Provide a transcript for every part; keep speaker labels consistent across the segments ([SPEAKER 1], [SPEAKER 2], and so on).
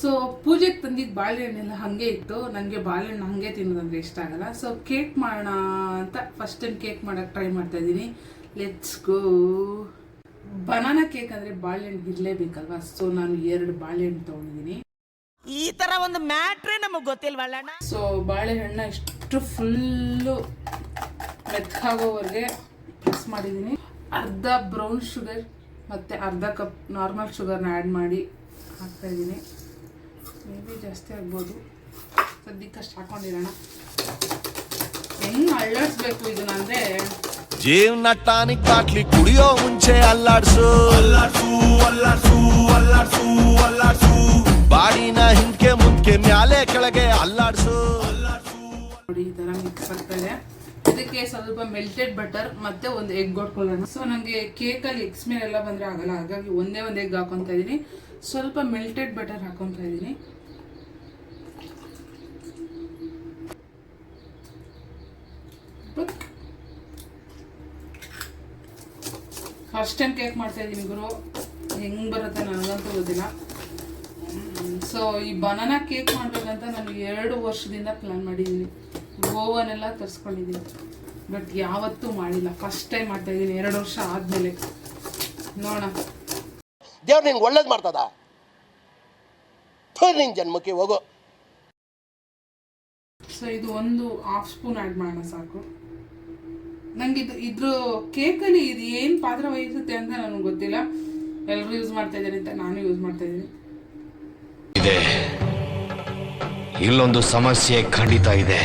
[SPEAKER 1] So ಪೂಜೆಗೆ ತಂದಿದ್ದ ಬಾಳೆಹಣ್ಣೆಲ್ಲ ಹಾಗೆ ಇತ್ತು. ನನಗೆ ಬಾಳೆಹಣ್ಣು ಹಾಗೆ ತಿನ್ನೋದಂದ್ರೆ ಇಷ್ಟ ಆಗಲ್ಲ. ಸೊ ಕೇಕ್ ಮಾಡೋಣ ಅಂತ ಫಸ್ಟ್ ಟೈಮ್ ಕೇಕ್ ಮಾಡೋಕ್ಕೆ ಟ್ರೈ ಮಾಡ್ತಾ ಇದ್ದೀನಿ. ಲೆಟ್ಸ್ ಗೋ ಬನಾನಾ ಕೇಕ್ ಅಂದರೆ ಬಾಳೆಹಣ್ಣು ಇರಲೇಬೇಕಲ್ವಾ? ಸೊ ನಾನು ಎರಡು ಬಾಳೆಹಣ್ಣು ತೊಗೊಂಡಿದ್ದೀನಿ.
[SPEAKER 2] ಈ ತರ ಒಂದು ಮ್ಯಾಟ್ರೇ ನಮಗೆ ಗೊತ್ತಿಲ್ವಲ್ಲ
[SPEAKER 1] ಸೊ ಬಾಳೆಹಣ್ಣ ಇಷ್ಟು ಫುಲ್ಲು ಮೆತ್ಕಾಗೋವರೆಗೆ ಮಿಕ್ಸ್ ಮಾಡಿದ್ದೀನಿ. ಅರ್ಧ ಬ್ರೌನ್ ಶುಗರ್ ಮತ್ತು ಅರ್ಧ ಕಪ್ ನಾರ್ಮಲ್ ಶುಗರ್ನ ಆ್ಯಡ್ ಮಾಡಿ ಹಾಕ್ತಾ ಇದ್ದೀನಿ. ಜಾಸ್ತಿ ಆಗ್ಬೋದು. ಸದ್ಯಕ್ಕೆ ಅಷ್ಟು ಹಾಕೊಂಡಿರೋಣ. ಹೆಂಗೆ ಅಳ್ಳಾಡಿಸ್ಬೇಕು ಇದನ್ನ ಅಂದರೆ?
[SPEAKER 3] ಜೀವನ ಟಾನಿಕ್ ಬಾಟ್ಲಿ ಕುಡಿಯೋ ಮುಂಚೆ ಅಲ್ಲಾಡ್ಸು. ಅಲ್ಲಾಡ್ಸು ಅಲ್ಲಾಡ್ಸು ಅಲ್ಲಾಡ್ಸು ಅಲ್ಲಾಡ್ಸು. ಬಾಡಿನ ಹಿಂಕೆ ಮುಂದ್ಕೆ ಮ್ಯಾಲೆ ಕೆಳಗೆ ಅಲ್ಲಾಡ್ಸು.
[SPEAKER 1] ನೋಡಿ ಈ ಥರ ಮಿಕ್ಸ್ ಆಗ್ತಾ ಇದಕ್ಕೆ ಸ್ವಲ್ಪ ಮೆಲ್ಟೆಡ್ ಬಟರ್ ಮತ್ತೆ ಒಂದು ಎಗ್ ಹೊಡ್ಕೊಳ್ಳೋಣ ಸೊ ನನಗೆ ಕೇಕಲ್ಲಿ ಅಲ್ಲಿ ಸ್ಮೇಲ್ ಎಲ್ಲ ಬಂದರೆ ಆಗಲ್ಲ. ಹಾಗಾಗಿ ಒಂದೇ ಒಂದು ಎಗ್ ಹಾಕೊತಾ ಇದ್ದೀನಿ ಸ್ವಲ್ಪ ಮೆಲ್ಟೆಡ್ ಬಟರ್ ಹಾಕೊತಾ ಇದ್ದೀನಿ ಫಸ್ಟ್ ಟೈಮ್ ಕೇಕ್ ಮಾಡ್ತಾ ಇದ್ದೀನಿ ಗುರು. ಹೆಂಗ್ ಬರುತ್ತೆ ನನಗಂತೂ ಗೊತ್ತಿಲ್ಲ. ಸೊ ಈ ಬನಾನಾ ಕೇಕ್ ಮಾಡ್ಬೇಕಂತ ನಾನು ಎರಡು ವರ್ಷದಿಂದ ಪ್ಲಾನ್ ಮಾಡಿದ್ದೀನಿ ಓವನ್ ಎಲ್ಲ ತರಿಸ್ಕೊಂಡಿದ್ದೀನಿ ಬಟ್ ಯಾವತ್ತೂ ಮಾಡಿಲ್ಲ. ಫಸ್ಟ್ ಟೈಮ್ ಮಾಡ್ತಾ ಇದ್ದೀನಿ ಎರಡು ವರ್ಷ ಆದಮೇಲೆ. ನೋಡೋಣ.
[SPEAKER 4] ದೇವ್ರು ನಿಂಗೆ ಒಳ್ಳೇದು ಮಾಡ್ತದ? ಜನ್ಮಕ್ಕೆ ಹೋಗೋ.
[SPEAKER 1] ಸೊ ಇದು ಒಂದು ಹಾಫ್ ಸ್ಪೂನ್ ಆ್ಯಡ್ ಮಾಡೋಣ ಸಾಕು. ನಂಗೆ ಇದು ಇದ್ರ ಕೇಕಲ್ಲಿ ಇದು ಏನು ಪಾತ್ರ ವಹಿಸುತ್ತೆ ಅಂತ ನನಗೆ ಗೊತ್ತಿಲ್ಲ. ಎಲ್ಲರೂ ಯೂಸ್ ಮಾಡ್ತಾ ಇದ್ದಾರೆ ಅಂತ ನಾನು ಯೂಸ್ ಮಾಡ್ತಾ ಇದ್ದೀನಿ.
[SPEAKER 5] ಇದೆ. ಇಲ್ಲೊಂದು ಸಮಸ್ಯೆ ಖಂಡಿತ ಇದೆ.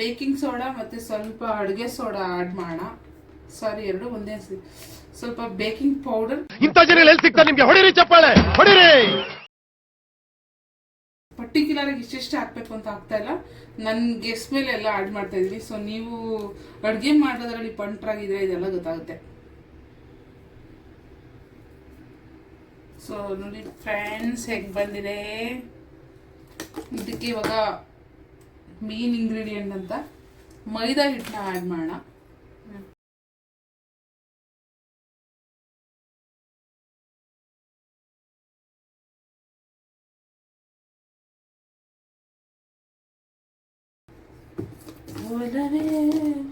[SPEAKER 1] ಬೇಕಿಂಗ್ ಸೋಡಾ ಮತ್ತೆ ಸ್ವಲ್ಪ ಅಡುಗೆ ಸೋಡಾ ಆ್ಯಡ್ ಮಾಡೋಣ. ಸಾರಿ ಎರಡು ಒಂದೇ ಸ್ವಲ್ಪ ಬೇಕಿಂಗ್ ಪೌಡರ್
[SPEAKER 3] ಇಂಥ ಜನ ಎಲ್ಲಿ ಸಿಗ್ತಾ ನಿಮಗೆ? ಹೊಡಿರಿ ಚಪ್ಪಾಳೆ! ಹೊಡಿರಿ!
[SPEAKER 1] ಪರ್ಟಿಕ್ಯುಲರ್ ಆಗಿ ಇಷ್ಟಿಷ್ಟೇ ಹಾಕ್ಬೇಕು ಅಂತ ಆಗ್ತಾ ಇಲ್ಲ. ನನ್ನ ಗೆಸ್ ಮೇಲೆ ಎಲ್ಲ ಆಡ್ ಮಾಡ್ತಾ ಇದ್ದೀನಿ. ಸೊ ನೀವು ಅಡುಗೆ ಮಾಡೋದ್ರಲ್ಲಿ ಪಂಟ್ರಾಗಿದ್ರೆ ಇದೆಲ್ಲ ಗೊತ್ತಾಗುತ್ತೆ. ಸೊ ನೋಡಿ ಫ್ರೆಂಡ್ಸ್ ಹೇಗೆ ಬಂದಿದೆ? ಇದಕ್ಕೆ ಇವಾಗ ಮೇನ್ ಇಂಗ್ರೀಡಿಯೆಂಟ್ ಅಂತ ಮೈದಾ ಹಿಟ್ಟನ್ನ ಆ್ಯಡ್ ಮಾಡೋಣ. ಒಲವೇ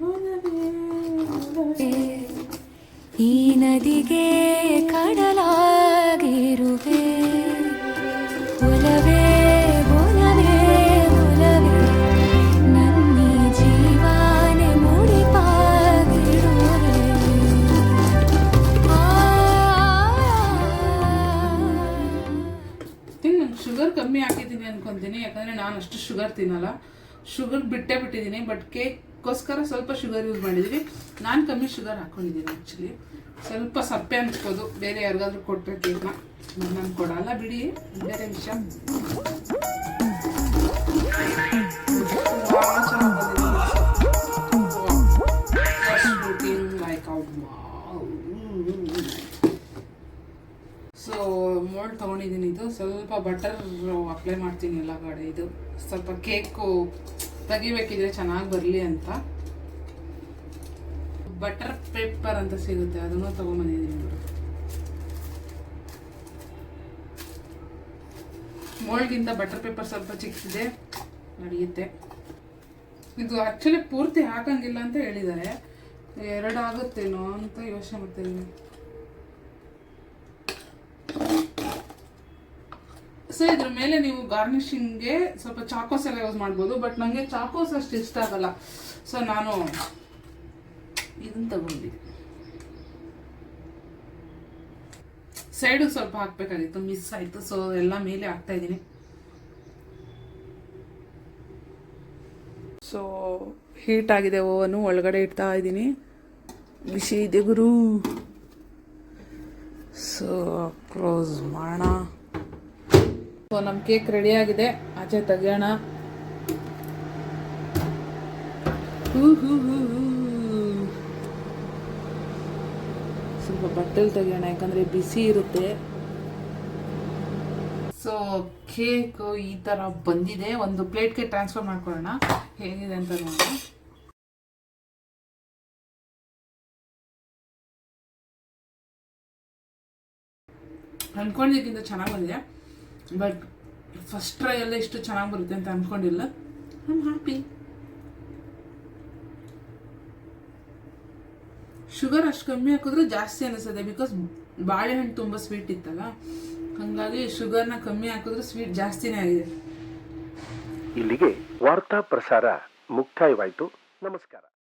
[SPEAKER 1] ಒಲವೇ ಒಲವೇ.
[SPEAKER 6] ಈ ನದಿಗೆ ಕಡಲಾಗಿರುವೆ ಒಲವೇ
[SPEAKER 1] ಶುಗರ್ ಕಮ್ಮಿ ಹಾಕಿದ್ದೀನಿ ಅನ್ಕೊಂತೀನಿ, ಯಾಕಂದರೆ ನಾನು ಅಷ್ಟು ಶುಗರ್ ತಿನ್ನಲ್ಲ. ಶುಗರ್ ಬಿಟ್ಟೇ ಬಿಟ್ಟಿದ್ದೀನಿ ಬಟ್ ಕೇಕ್ಗೋಸ್ಕರ ಸ್ವಲ್ಪ ಶುಗರ್ ಯೂಸ್ ಮಾಡಿದ್ದೀನಿ ನಾನು ಕಮ್ಮಿ ಶುಗರ್ ಹಾಕ್ಕೊಂಡಿದ್ದೀನಿ ಆ್ಯಕ್ಚುಲಿ ಸ್ವಲ್ಪ ಸಪ್ಪೆ ಅನ್ಸ್ಬೋದು. ಬೇರೆ ಯಾರಿಗಾದ್ರೂ ಕೊಟ್ಟರೆ ಕೇಕ್ನ ನಾನು ಕೊಡಲ್ಲ ಬಿಡಿ. ಬೇರೆ ವಿಷಯ. ತೊಗೊಂಡಿದ್ದೀನಿ ಇದು. ಸ್ವಲ್ಪ ಬಟರ್ ಅಪ್ಲೈ ಮಾಡ್ತೀನಿ ಎಲ್ಲ ಕಡೆ. ಇದು ಸ್ವಲ್ಪ ಕೇಕು ತೆಗಿಬೇಕಿದ್ರೆ ಚೆನ್ನಾಗಿ ಬರಲಿ ಅಂತ. ಬಟರ್ ಪೇಪರ್ ಅಂತ ಸಿಗುತ್ತೆ. ಅದನ್ನು ತೊಗೊಂಬಂದಿದ್ದೀನಿ ಮೋಳ್ಗಿಂತ ಬಟರ್ ಪೇಪರ್ ಸ್ವಲ್ಪ ಚಿಕ್ಕಿದೆ. ನಡೆಯುತ್ತೆ. ಇದು ಆ್ಯಕ್ಚುಲಿ ಪೂರ್ತಿ ಹಾಕಂಗಿಲ್ಲ ಅಂತ ಹೇಳಿದ್ದಾರೆ. ಎರಡು ಆಗುತ್ತೇನೋ ಅಂತ ಯೋಚನೆ ಮಾಡ್ತಿದ್ದೀನಿ ಸೊ ಇದ್ರ ಮೇಲೆ ನೀವು ಗಾರ್ನಿಶಿಂಗ್ಗೆ ಸ್ವಲ್ಪ ಚಾಕೋಸ್ ಎಲ್ಲ ಯೂಸ್ ಮಾಡ್ಬೋದು ಬಟ್ ನನಗೆ ಚಾಕೋಸ್ ಅಷ್ಟು ಇಷ್ಟ ಆಗಲ್ಲ. ಸೊ ನಾನು ಇದನ್ನ ತಗೊಂಡಿದ್ದೆ. ಸೈಡು ಸ್ವಲ್ಪ ಹಾಕ್ಬೇಕಾಗಿತ್ತು ಮಿಸ್ ಆಯಿತು ಸೊ ಎಲ್ಲ ಮೇಲೆ ಹಾಕ್ತಾ ಇದ್ದೀನಿ. ಸೊ ಹೀಟ್ ಆಗಿದೆ, ಓವನು ಒಳಗಡೆ ಇಡ್ತಾ ಇದ್ದೀನಿ. ಬಿಸಿ ಇದೆ ಗುರು. ಸೊ ಕ್ಲೋಸ್ ಮಾಡೋಣ. ಸೊ ನಮ್ಮ ಕೇಕ್ ರೆಡಿ ಆಗಿದೆ. ಆಚೆ ತೆಗಿಯೋಣ. ಸ್ವಲ್ಪ ಬಟ್ಟೆಲಿ ತೆಗಿಯೋಣ, ಯಾಕಂದ್ರೆ ಬಿಸಿ ಇರುತ್ತೆ. ಸೊ, ಕೇಕ್ ಈ ತರ ಬಂದಿದೆ. ಒಂದು ಪ್ಲೇಟ್ಗೆ ಟ್ರಾನ್ಸ್ಫರ್ ಮಾಡ್ಕೊಳ್ಳೋಣ. ಹೇಗಿದೆ ಅಂತ ನೋಡೋಣ. ಅಂದ್ಕೊಂಡಿದ್ದಕ್ಕಿಂತ ಚೆನ್ನಾಗಿ ಬಂದಿದೆ. ಬಟ್ ಫಸ್ಟ್ ಟ್ರೈಯಲ್ಲೇ ಇಷ್ಟು ಚೆನ್ನಾಗಿ ಬರುತ್ತೆ ಅಂತ ಅನ್ಕೊಂಡಿಲ್ಲ. ಐ ಹ್ಯಾಪಿ ಶುಗರ್ ಅಷ್ಟು ಕಮ್ಮಿ ಹಾಕಿದ್ರೆ ಜಾಸ್ತಿ ಅನಿಸುತ್ತೆ ಬಿಕಾಸ್ ಬಾಳೆಹಣ್ಣು ತುಂಬ ಸ್ವೀಟ್ ಇತ್ತಲ್ಲ? ಹಾಗಾಗಿ ಶುಗರ್ನ ಕಮ್ಮಿ ಹಾಕಿದ್ರೆ ಸ್ವೀಟ್ ಜಾಸ್ತಿನೇ ಆಗಿದೆ.
[SPEAKER 7] ಇಲ್ಲಿಗೆ ವಾರ್ತಾ ಪ್ರಸಾರ ಮುಕ್ತಾಯವಾಯಿತು. ನಮಸ್ಕಾರ.